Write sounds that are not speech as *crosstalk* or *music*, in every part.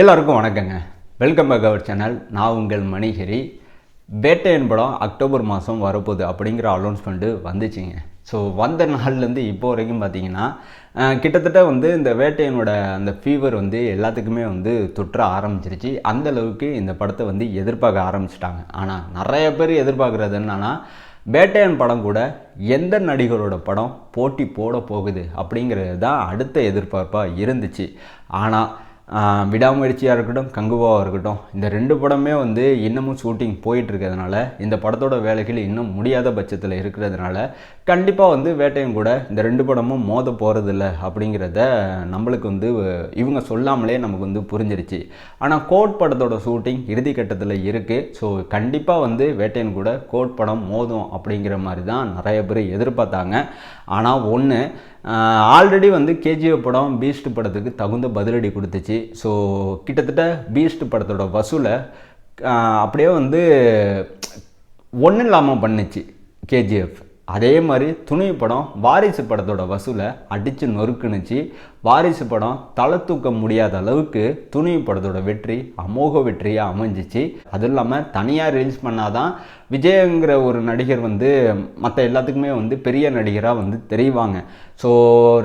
எல்லாருக்கும் வணக்கங்க. Welcome back our channel நான் உங்கள் மணிகிரி. வேட்டையன் படம் அக்டோபர் மாதம் வரப்போகுது அப்படிங்கிற அனௌன்ஸ்மெண்ட்டு வந்துச்சுங்க. ஸோ வந்த நாள்லேருந்து இப்போ வரைக்கும் பார்த்தீங்கன்னா கிட்டத்தட்ட வந்து இந்த வேட்டையனோட அந்த ஃபீவர் வந்து எல்லாத்துக்குமே வந்து தொற்ற ஆரம்பிச்சிருச்சு. அந்த அளவுக்கு இந்த படத்தை வந்து எதிர்பார்க்க ஆரம்பிச்சிட்டாங்க. ஆனால் நிறைய பேர் எதிர்பார்க்குறது என்னன்னா வேட்டையன் படம் கூட எந்த நடிகரோட படம் போட்டி போட போகுது அப்படிங்கிறது தான் அடுத்த எதிர்பார்ப்பாக இருந்துச்சு. ஆனால் விடாமுயற்சியாக இருக்கட்டும் கங்குவாவாக இருக்கட்டும் இந்த ரெண்டு படமே வந்து இன்னமும் ஷூட்டிங் போயிட்டுருக்கிறதுனால இந்த படத்தோட வேலைகள் இன்னும் முடியாத பட்சத்தில் இருக்கிறதுனால கண்டிப்பாக வந்து வேட்டையன் கூட இந்த ரெண்டு படமும் மோத போகிறதில்ல அப்படிங்கிறத நம்மளுக்கு வந்து இவங்க சொல்லாமலே நமக்கு வந்து புரிஞ்சிருச்சு. ஆனால் கோட் படத்தோட ஷூட்டிங் இறுதி கட்டத்தில் இருக்குது ஸோ கண்டிப்பாக வந்து வேட்டையன் கூட கோட் படம் மோதும் அப்படிங்கிற மாதிரி தான் நிறைய பேர் எதிர்பார்த்தாங்க. ஆனால் ஒன்று ஆல்ரெடி வந்து கேஜிஎஃப் படம் பீஸ்ட் படத்துக்கு தகுந்த பதிலடி கொடுத்துச்சு. ஸோ கிட்டத்தட்ட பீஸ்ட் படத்தோட வசூலை அப்படியே வந்து ஒன்றும் இல்லாமல் பண்ணுச்சு கேஜிஎஃப். அதே மாதிரி துணிவு படம் வாரிசு படத்தோட வசூலை அடித்து நொறுக்குனுச்சு. வாரிசு படம் தலை தூக்க முடியாத அளவுக்கு துணிவு படத்தோட வெற்றி அமோக வெற்றியாக அமைஞ்சிச்சு. அதுவும் இல்லாமல் தனியாக ரிலீஸ் பண்ணாதான் விஜயங்கிற ஒரு நடிகர் வந்து மற்ற எல்லாத்துக்குமே வந்து பெரிய நடிகராக வந்து தெரிவாங்க. ஸோ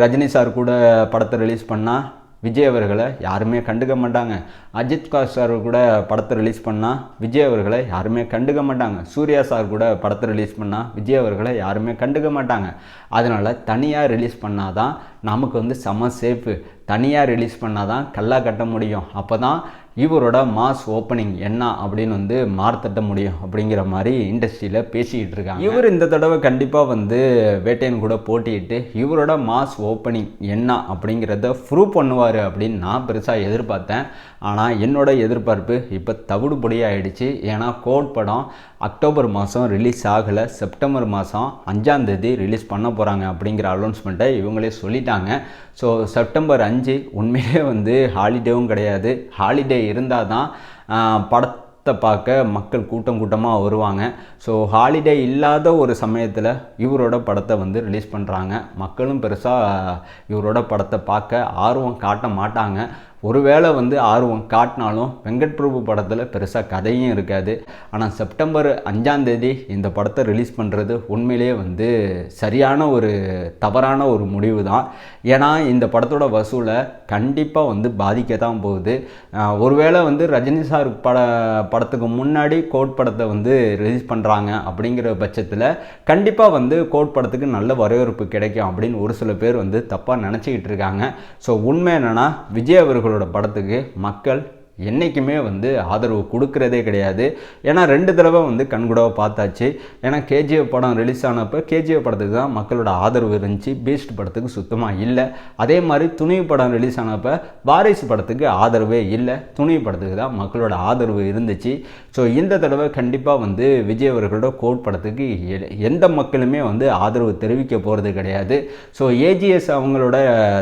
ரஜினி சார் கூட படத்தை ரிலீஸ் பண்ணால் விஜய் அவர்களை யாருமே கண்டுக்க மாட்டாங்க. அஜித் குமார் சார் கூட படத்தை ரிலீஸ் பண்ணால் விஜய் அவர்களை யாருமே கண்டுக்க மாட்டாங்க. சூர்யா சார் கூட படத்தை ரிலீஸ் பண்ணால் விஜய் அவர்களை யாருமே கண்டுக்க மாட்டாங்க. அதனால் தனியாக ரிலீஸ் பண்ணால் தான் நமக்கு வந்து செம சேஃபு தனியாக ரிலீஸ் பண்ணால் தான் கல்லா கட்ட முடியும். அப்போ தான் இவரோட மாஸ் ஓப்பனிங் என்ன அப்படின்னு வந்து மார்த்தட்ட முடியும் அப்படிங்கிற மாதிரி இண்டஸ்ட்ரியில் பேசிக்கிட்டு இருக்காங்க. இவர் இந்த தடவை கண்டிப்பாக வந்து வேட்டையன் கூட போட்டிட்டு இவரோட மாஸ் ஓப்பனிங் என்ன அப்படிங்கிறத ப்ரூவ் பண்ணுவார் அப்படின்னு நான் பெருசாக எதிர்பார்த்தேன். ஆனால் என்னோட எதிர்பார்ப்பு இப்போ தவிடுபடி ஆயிடுச்சு ஏன்னா கோட் படம் அக்டோபர் மாதம் ரிலீஸ் ஆகலை. செப்டம்பர் மாதம் அஞ்சாந்தேதி ரிலீஸ் பண்ண போகிறாங்க அப்படிங்கிற அனௌன்ஸ்மெண்ட்டை இவங்களே சொல்லிட்டாங்க. ஸோ செப்டம்பர் அஞ்சு உண்மையிலே வந்து ஹாலிடேவும் கிடையாது. ஹாலிடே இருந்தால் தான் படத்தை பார்க்க மக்கள் கூட்டம் கூட்டமாக வருவாங்க. ஸோ ஹாலிடே இல்லாத ஒரு சமயத்தில் இவரோட படத்தை வந்து ரிலீஸ் பண்ணுறாங்க மக்களும் பெருசாக இவரோட படத்தை பார்க்க ஆர்வம் காட்ட மாட்டாங்க. ஒருவேளை வந்து ஆர்வம் காட்டினாலும் வெங்கட் பிரபு படத்தில் பெருசாக கதையும் இருக்காது. ஆனால் செப்டம்பர் அஞ்சாந்தேதி இந்த படத்தை ரிலீஸ் பண்ணுறது உண்மையிலேயே வந்து சரியான ஒரு தவறான ஒரு முடிவு தான் ஏன்னா இந்த படத்தோட வசூலை கண்டிப்பாக வந்து பாதிக்க தான் போகுது ஒருவேளை வந்து ரஜினி சார் பட படத்துக்கு முன்னாடி கோட் படத்தை வந்து ரிலீஸ் பண்ணுறாங்க அப்படிங்கிற பட்சத்தில் கண்டிப்பாக வந்து கோட் படத்துக்கு நல்ல வரவேற்பு கிடைக்கும் அப்படின்னு ஒரு சில பேர் வந்து தப்பாக நினச்சிக்கிட்டு இருக்காங்க. ஸோ உண்மை என்னென்னா விஜய் அவர்களோட படத்துக்கு மக்கள் என்றைக்குமே வந்து ஆதரவு கொடுக்கறதே கிடையாது. ஏன்னா ரெண்டு தடவை வந்து கண்கூடாக பார்த்தாச்சு. ஏன்னா கேஜிஎஃப் படம் ரிலீஸ் ஆனப்போ கேஜிஎஃப் படத்துக்கு தான் மக்களோட ஆதரவு இருந்துச்சு. பீஸ்ட் படத்துக்கு சுத்தமாக இல்லை. அதே மாதிரி துணிவு படம் ரிலீஸ் ஆனப்போ வாரிசு படத்துக்கு ஆதரவே இல்லை. துணிவு படத்துக்கு தான் மக்களோட ஆதரவு இருந்துச்சு. ஸோ இந்த தடவை கண்டிப்பாக வந்து விஜய் அவர்களோட கோட் படத்துக்கு எ- எந்த மக்களுமே வந்து ஆதரவு தெரிவிக்க போகிறது கிடையாது. ஸோ ஏஜிஎஸ் அவங்களோட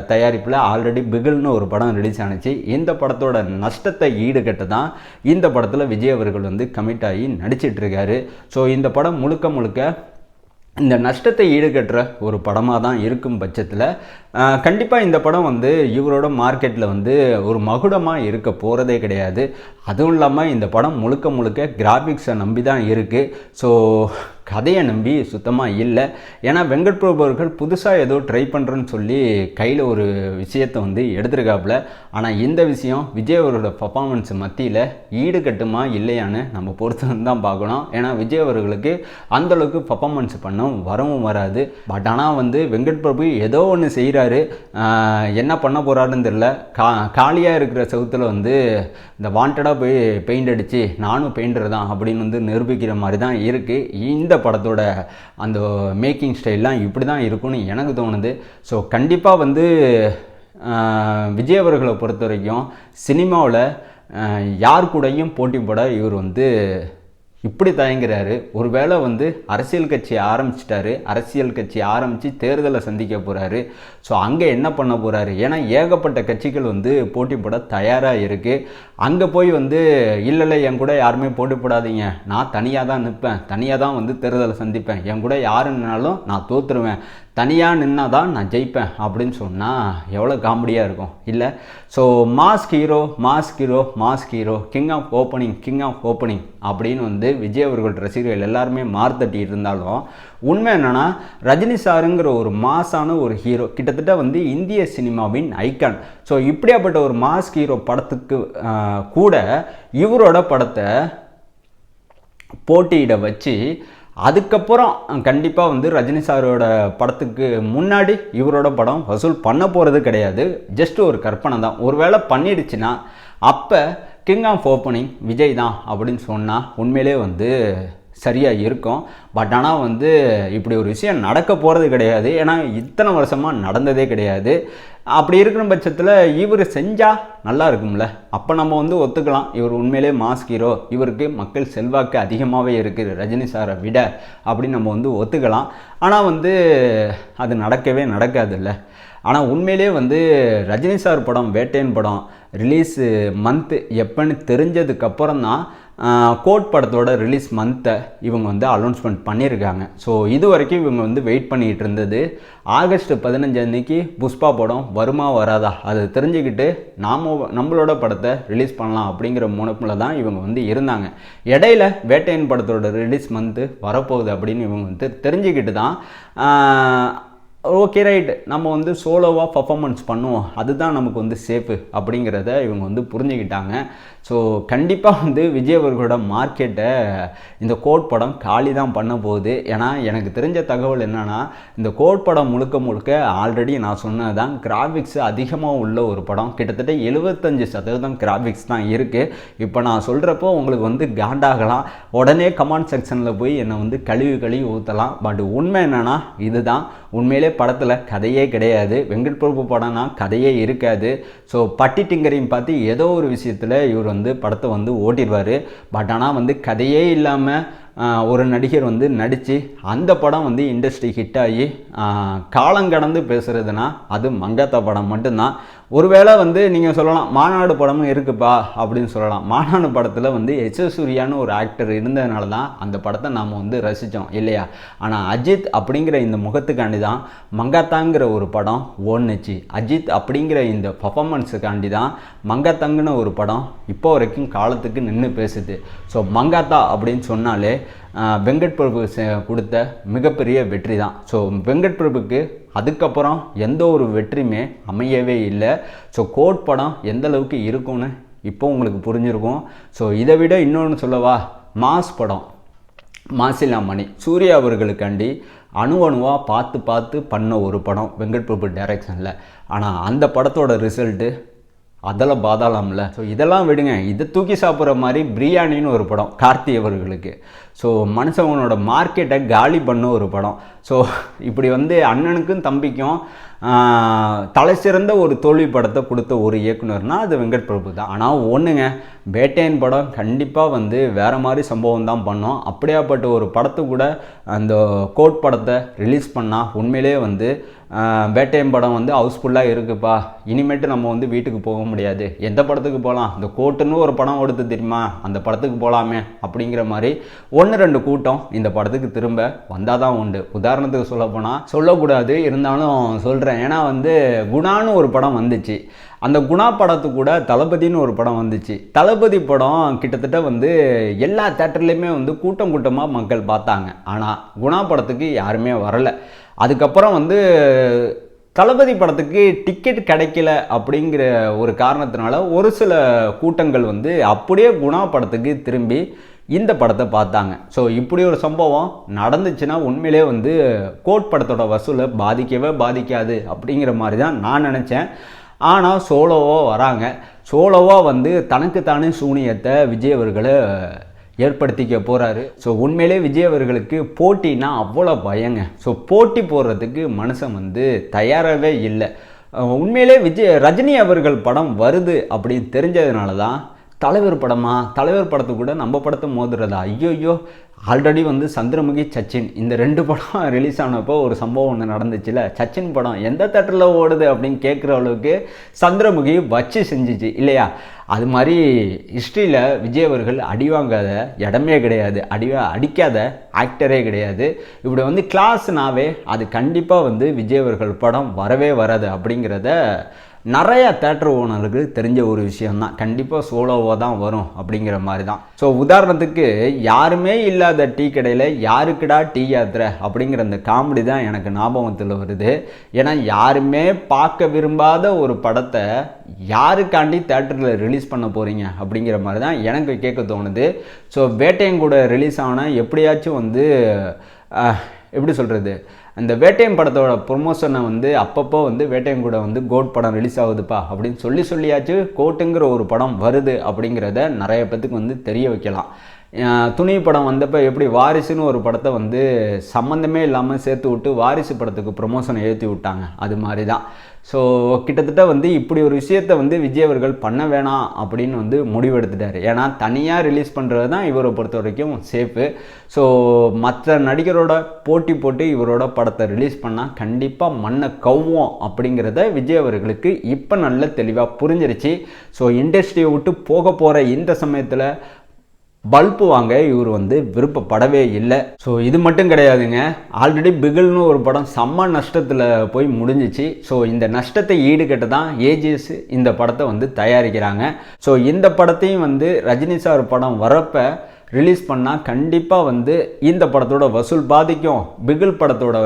தயாரிப்பில் ஆல்ரெடி பிகில்னு ஒரு படம் ரிலீஸ் ஆனிச்சு. இந்த படத்தோட நஷ்டத்தை ஈடுகட்ட தான் இந்த படத்தில் விஜய் அவர்கள் வந்து கமிட் ஆகி நடிச்சிட்டு இருக்காரு ஸோ இந்த படம் முழுக்க முழுக்க இந்த நஷ்டத்தை ஈடுகட்டுற ஒரு படமாக தான் இருக்கும் பட்சத்தில் கண்டிப்பாக இந்த படம் வந்து இவரோட மார்க்கெட்டில் வந்து ஒரு மகுடமாக இருக்க போகிறதே கிடையாது. அதுவும் இல்லாமல் இந்த படம் முழுக்க முழுக்க கிராஃபிக்ஸை நம்பி தான் இருக்குது ஸோ கதையை நம்பி சுத்தமாக இல்லை. ஏன்னா வெங்கட் பிரபு அவர்கள் புதுசாக ஏதோ ட்ரை பண்ணுறேன்னு சொல்லி கையில் ஒரு விஷயத்தை வந்து எடுத்திருக்காப்புல. ஆனால் இந்த விஷயம் விஜய் அவரோட பர்ஃபாமன்ஸ் மத்தியில் ஈடு கட்டுமா இல்லையான்னு நம்ம பொறுத்து தான் பார்க்கணும். ஏன்னா விஜய் அவர்களுக்கு அந்தளவுக்கு பர்ஃபாமன்ஸ் பண்ணும் வரவும் வராது. பட் ஆனால் வந்து வெங்கட் பிரபு ஏதோ ஒன்று செய்கிறாரு என்ன பண்ண போகிறாருன்னு தெரில கா காலியாக இருக்கிற செவுத்தில் வந்து இந்த வாண்டடாக போய் பெயிண்ட் அடித்து நானும் பெயிண்டர் தான் அப்படின்னு வந்து நிரூபிக்கிற மாதிரி தான் இருக்குது இந்த படத்தோட அந்த மேக்கிங் ஸ்டைல்லாம் இப்படி தான் இருக்கும்னு எனக்கு தோணுது. ஸோ கண்டிப்பாக வந்து விஜய் அவர்களை பொறுத்த வரைக்கும் சினிமாவில் யார் கூடயும் போட்டி போட இவர் வந்து இப்படி தயங்குறாரு. ஒருவேளை வந்து அரசியல் கட்சி ஆரம்பிச்சிட்டாரு. அரசியல் கட்சி ஆரம்பித்து தேர்தலை சந்திக்க போகிறாரு ஸோ அங்கே என்ன பண்ண போகிறாரு ஏன்னா ஏகப்பட்ட கட்சிகள் வந்து போட்டி போட தயாராக இருக்குது அங்கே போய் வந்து இல்லை இல்லை என் கூட யாருமே போட்டி போடாதீங்க. நான் தனியாக தான் நிற்பேன் தனியாக தான் வந்து தேர்தலை சந்திப்பேன். என் கூட யாருன்னாலும் நான் தோற்றுருவேன் தனியாக நின்னா தான் நான் ஜெயிப்பேன் அப்படின்னு சொன்னால் எவ்வளோ காமெடியாக இருக்கும். இல்லை so mask hero mask hero mask hero king of opening king of opening அப்படின்னு வந்து விஜய் அவர்கள் ரசிகர்கள் எல்லாருமே மார்த்தட்டிட்டு இருந்தாலும் உண்மை என்னென்னா ரஜினி சாருங்கிற ஒரு மாஸான ஒரு ஹீரோ கிட்டத்தட்ட வந்து இந்திய சினிமாவின் ஐக்கான் ஸோ இப்படியாப்பட்ட ஒரு மாஸ்க் ஹீரோ படத்துக்கு கூட இவரோட படத்தை போட்டியிட வச்சு அதுக்கப்புறம் கண்டிப்பாக வந்து ரஜினி சாரோட படத்துக்கு முன்னாடி இவரோட படம் வசூல் பண்ண போகிறது கிடையாது. ஜஸ்ட் ஒரு கற்பனை தான். ஒருவேளை பண்ணிடுச்சுன்னா அப்போ கிங் ஆஃப் ஓப்பனிங் விஜய் தான் அப்படின்னு சொன்னால் உண்மையிலே வந்து சரியாக இருக்கும். பட் ஆனால் வந்து இப்படி ஒரு விஷயம் நடக்க போகிறது கிடையாது. ஏன்னா இத்தனை வருஷமாக நடந்ததே கிடையாது. அப்படி இருக்கிற பட்சத்தில் இவர் செஞ்சால் நல்லா இருக்கும்ல. அப்போ நம்ம வந்து ஒத்துக்கலாம். இவர் உண்மையிலே மாஸ் ஹீரோ இவருக்கு மக்கள் செல்வாக்கு அதிகமாகவே இருக்குது. ரஜினி சாரை விட அப்படின்னு நம்ம வந்து ஒத்துக்கலாம். ஆனால் வந்து அது நடக்கவே நடக்காதுல்ல. ஆனால் உண்மையிலே வந்து ரஜினி சார் படம் வேட்டையன் படம் ரிலீஸு மந்த்து எப்போன்னு தெரிஞ்சதுக்கப்புறம் தான் கோட் படத்தோட ரிலீஸ் மந்த்தை இவங்க வந்து அனௌன்ஸ்மெண்ட் பண்ணியிருக்காங்க. ஸோ இது வரைக்கும் இவங்க வந்து வெயிட் பண்ணிகிட்டு இருந்தது. ஆகஸ்ட் பதினஞ்சாந்தேதி புஷ்பா படம் வருமா வராதா? அதை தெரிஞ்சுக்கிட்டு நாம நம்மளோட படத்தை ரிலீஸ் பண்ணலாம் அப்படிங்கிற முனப்பில் தான் இவங்க வந்து இருந்தாங்க. இடையில வேட்டையன் படத்தோட ரிலீஸ் மந்த்து வரப்போகுது அப்படின்னு இவங்க வந்து தெரிஞ்சுக்கிட்டு தான் ஓகே ரைட் நம்ம வந்து சோலோவாக பர்ஃபாமன்ஸ் பண்ணுவோம். அதுதான் நமக்கு வந்து சேஃபு அப்படிங்கிறத இவங்க வந்து புரிஞ்சுக்கிட்டாங்க. ஸோ கண்டிப்பாக வந்து விஜய் அவர்களோட மார்க்கெட்டை இந்த கோட் படம் காலி தான் பண்ண போகுது. ஏன்னா எனக்கு தெரிஞ்ச தகவல் என்னென்னா இந்த கோட் படம் முழுக்க முழுக்க ஆல்ரெடி நான் சொன்னது தான் கிராஃபிக்ஸ் அதிகமாக உள்ள ஒரு படம். கிட்டத்தட்ட எழுபத்தஞ்சு சதவீதம் கிராஃபிக்ஸ் தான் இருக்குது இப்போ நான் சொல்கிறப்போ உங்களுக்கு வந்து காண்டாகலாம். உடனே கமெண்ட் செக்ஷனில் போய் என்னை வந்து கழுவி கழுவி ஊற்றலாம் பட் உண்மை என்னென்னா இதுதான். உண்மையிலே படத்தில் கதையே கிடையாது. வெங்கட் பிரபு படம்னா கதையே இருக்காது. ஸோ பட்டி டிங்கரையும் பார்த்து ஏதோ ஒரு விஷயத்தில் இவர் வந்து படத்தை வந்து ஓட்டிடுவார். பட் ஆனால் வந்து கதையே இல்லாமல் ஒரு நடிகர் வந்து நடித்து அந்த படம் வந்து இண்டஸ்ட்ரி ஹிட் ஆகி ஆஹ், காலங்கடந்து பேசுகிறதுனா அது மங்காத்தா படம் மட்டும்தான். ஒருவேளை வந்து நீங்கள் சொல்லலாம் மாநாடு படமும் இருக்குப்பா அப்படின்னு சொல்லலாம். மாநாடு படத்தில் வந்து எச் எஸ் சூர்யான்னு ஒரு ஆக்டர் இருந்ததுனால தான் அந்த படத்தை நாம் வந்து ரசித்தோம் இல்லையா? ஆனால் அஜித் அப்படிங்கிற இந்த முகத்துக்காண்டி தான் மங்காத்தாங்கிற ஒரு படம் ஓடுனுச்சு. அஜித் அப்படிங்கிற இந்த பர்ஃபாமன்ஸுக்காண்டி தான் மங்காத்தாங்கின ஒரு படம் இப்போ வரைக்கும் காலத்துக்கு நின்று பேசுது. ஸோ மங்காத்தா அப்படின்னு சொன்னாலே வெங்கட் பிரபு கொடுத்த மிகப்பெரிய வெற்றி தான் ஸோ வெங்கட் பிரபுக்கு அதுக்கப்புறம் எந்த ஒரு வெற்றியுமே அமையவே இல்லை. ஸோ கோட் படம் எந்த அளவுக்கு இருக்கும்னு இப்போ உங்களுக்கு புரிஞ்சிருக்கும். ஸோ இதை விட இன்னொன்று சொல்லவா? மாஸ் படம். மாசிலா மணி. சூர்யா அவர்களுக்காண்டி அணு அணுவாக பார்த்து பார்த்து பண்ண ஒரு படம் வெங்கட் பிரபு டைரக்ஷனில். ஆனால் அந்த படத்தோட ரிசல்ட்டு அதெல்லாம் பாதாளம்ல. ஸோ இதெல்லாம் விடுங்க. இதை தூக்கி சாப்பிட்ற மாதிரி பிரியாணின்னு ஒரு படம் கார்த்தி அவர்களுக்கு. ஸோ மனுஷவனோட மார்க்கெட்டை காலி பண்ண ஒரு படம். ஸோ இப்படி வந்து அண்ணனுக்கும் தம்பிக்கும் தலை சிறந்த ஒரு தோல்வி படத்தை கொடுத்த ஒரு இயக்குனர்னால் அது வெங்கட் பிரபு தான். ஆனால் ஒன்றுங்க வேட்டையன் படம் கண்டிப்பாக வந்து வேறு மாதிரி சம்பவம் தான் பண்ணோம். அப்படியாப்பட்ட ஒரு படத்தை கூட அந்த கோட் படத்தை ரிலீஸ் பண்ணால் உண்மையிலே வந்து ஆஹ், படம் வந்து ஹவுஸ்ஃபுல்லாக இருக்குப்பா. இனிமேட்டு நம்ம வந்து வீட்டுக்கு போக முடியாது. எந்த படத்துக்கு போகலாம் இந்த கோட்டுன்னு ஒரு படம் கொடுத்து தெரியுமா? அந்த படத்துக்கு போகலாமே அப்படிங்கிற மாதிரி ஒன்று ரெண்டு கூட்டம் இந்த படத்துக்கு திரும்ப வந்தால் தான் உண்டு. உதாரணத்துக்கு சொல்லப்போனால் சொல்லக்கூடாது இருந்தாலும் சொல்கிறேன் ஏன்னா வந்து குணான்னு ஒரு படம் வந்துச்சு. அந்த குணா படத்து கூட தளபதின்னு ஒரு படம் வந்துச்சு. தளபதி படம் கிட்டத்தட்ட வந்து எல்லா தேட்டர்லேயுமே வந்து கூட்டம் கூட்டமாக மக்கள் பார்த்தாங்க. ஆனால் குணா படத்துக்கு யாருமே வரலை. அதுக்கப்புறம் வந்து தளபதி படத்துக்கு டிக்கெட் கிடைக்கல அப்படிங்கிற ஒரு காரணத்தினால ஒரு சில கூட்டங்கள் வந்து அப்படியே குணா படத்துக்கு திரும்பி இந்த படத்தை பார்த்தாங்க. ஸோ இப்படி ஒரு சம்பவம் நடந்துச்சுன்னா உண்மையிலே வந்து கோட் படத்தோட வசூலை பாதிக்கவே பாதிக்காது அப்படிங்கிற மாதிரி தான் நான் நினச்சேன். ஆனால் சோலோவோ வராங்க. சோலோவோ வந்து தனக்குத்தானே சூனியத்தை விஜய் அவர்களை ஏற்படுத்திக்க போகிறாரு ஸோ உண்மையிலே விஜய் அவர்களுக்கு போட்டினா அவ்வளோ பயங்க. ஸோ போட்டி போடுறதுக்கு மனுஷன் வந்து தயாராகவே இல்லை. உண்மையிலே விஜய் ரஜினி அவர்கள் படம் வருது அப்படின்னு தெரிஞ்சதுனால தான் தலைவர் படமா? தலைவர் படத்தை கூட நம்ம படத்தை மோதுறதா? ஐயோ ஆல்ரெடி வந்து சந்திரமுகி சச்சின் இந்த ரெண்டு படம் *laughs* ரிலீஸ் ஆனப்போ ஒரு சம்பவம் ஒன்று நடந்துச்சுல? சச்சின் படம் எந்த தேட்டரில் ஓடுது அப்படின்னு கேட்குற அளவுக்கு சந்திரமுகி வச்சு செஞ்சுச்சு இல்லையா? அது மாதிரி ஹிஸ்ட்ரியில் விஜய் அவர்கள் அடி வாங்காத இடமே கிடையாது. அடி அடிக்காத ஆக்டரே கிடையாது. இப்படி வந்து கிளாஸ்னாவே அது கண்டிப்பாக வந்து விஜய் அவர்கள் படம் வரவே வராது அப்படிங்கிறத நிறைய தேட்டர் ஓனருக்கு தெரிஞ்ச ஒரு விஷயம்தான். கண்டிப்பாக சோலோவாக தான் வரும் அப்படிங்கிற மாதிரி தான் ஸோ உதாரணத்துக்கு யாருமே இல்லாத டீ கடையில் யாருக்குடா டீ யாத்திரை அப்படிங்கிற அந்த காமெடி தான் எனக்கு ஞாபகத்தில் வருது. ஏன்னா யாருமே பார்க்க விரும்பாத ஒரு படத்தை யாருக்காண்டி தேட்டரில் ரிலீஸ் பண்ண போகிறீங்க அப்படிங்கிற மாதிரி தான் எனக்கு கேட்க தோணுது. ஸோ வேட்டையங்கூட ரிலீஸ் ஆனால் எப்படியாச்சும் வந்து எப்படி சொல்கிறது அந்த வேட்டையம் படத்தோட ப்ரொமோஷனை வந்து அப்பப்போ வந்து வேட்டையம் கூட வந்து கோட் படம் ரிலீஸ் ஆகுதுப்பா அப்படின்னு சொல்லி சொல்லியாச்சு. கோட்டுங்கிற ஒரு படம் வருது அப்படிங்கிறத நிறைய பேத்துக்கு வந்து தெரிய வைக்கலாம். துணி படம் வந்தப்போ எப்படி வாரிசுன்னு ஒரு படத்தை வந்து சம்மந்தமே இல்லாமல் சேர்த்து விட்டு வாரிசு படத்துக்கு ப்ரொமோஷனை ஏற்றி விட்டாங்க. அது மாதிரி தான் ஸோ கிட்டத்தட்ட வந்து இப்படி ஒரு விஷயத்தை வந்து விஜய் அவர்கள் பண்ண வேணாம் அப்படின்னு வந்து முடிவெடுத்துட்டார். ஏன்னா தனியாக ரிலீஸ் பண்ணுறது தான் இவரை பொறுத்த வரைக்கும் சேஃபு ஸோ மற்ற நடிகரோட போட்டி போட்டு இவரோட படத்தை ரிலீஸ் பண்ணால் கண்டிப்பாக மண்ணை கவ்வோம் அப்படிங்கிறத விஜய் அவர்களுக்கு இப்போ நல்ல தெளிவாக புரிஞ்சிருச்சு. ஸோ இண்டஸ்ட்ரியை விட்டு போக போகிற இந்த சமயத்தில் பல்பு வாங்க இவர் வந்து விருப்பப்படவே இல்லை. ஸோ இது மட்டும் கிடையாதுங்க. ஆல்ரெடி பிகில்னு ஒரு படம் செம்ம நஷ்டத்தில் போய் முடிஞ்சிச்சு. ஸோ இந்த நஷ்டத்தை ஈடுகட்ட தான் ஏஜிஎஸ் இந்த படத்தை வந்து தயாரிக்கிறாங்க. ஸோ இந்த படத்தையும் வந்து ரஜினி சார் படம் வரப்போ ரிலீஸ் பண்ணால் கண்டிப்பாக வந்து இந்த படத்தோட வசூல் பாதிக்கும். பிகில் படத்தோட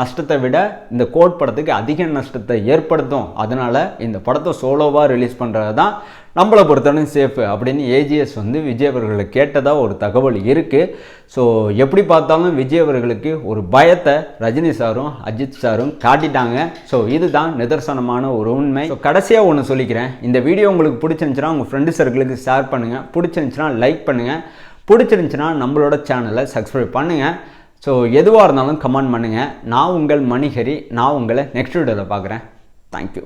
நஷ்டத்தை விட இந்த கோட் படத்துக்கு அதிக நஷ்டத்தை ஏற்படுத்தும். அதனால் இந்த படத்தை சோலோவாக ரிலீஸ் பண்ணுறது தான் நம்மளை பொறுத்தவரைக்கும் சேஃபு அப்படின்னு ஏஜிஎஸ் வந்து விஜய் அவர்களை கேட்டதாக ஒரு தகவல் இருக்குது ஸோ எப்படி பார்த்தாலும் விஜய் அவர்களுக்கு ஒரு பயத்தை ரஜினி சாரும் அஜித் சாரும் காட்டிட்டாங்க. ஸோ இதுதான் நிதர்சனமான ஒரு உண்மை. ஸோ கடைசியாக ஒன்று சொல்லிக்கிறேன். இந்த வீடியோ உங்களுக்கு பிடிச்சிருந்துச்சுன்னா உங்கள் ஃப்ரெண்டு சர்க்கிளுக்கு ஷேர் பண்ணுங்கள் பிடிச்சிருந்துச்சுன்னா லைக் பண்ணுங்கள் பிடிச்சிருந்துச்சுன்னா நம்மளோட சேனலை சப்ஸ்கிரைப் பண்ணுங்கள் ஸோ எதுவாக இருந்தாலும் கமெண்ட் பண்ணுங்கள் நான் உங்கள் மணிஹரி நான் உங்களை நெக்ஸ்ட் வீடியோவில் பார்க்குறேன். தேங்க்யூ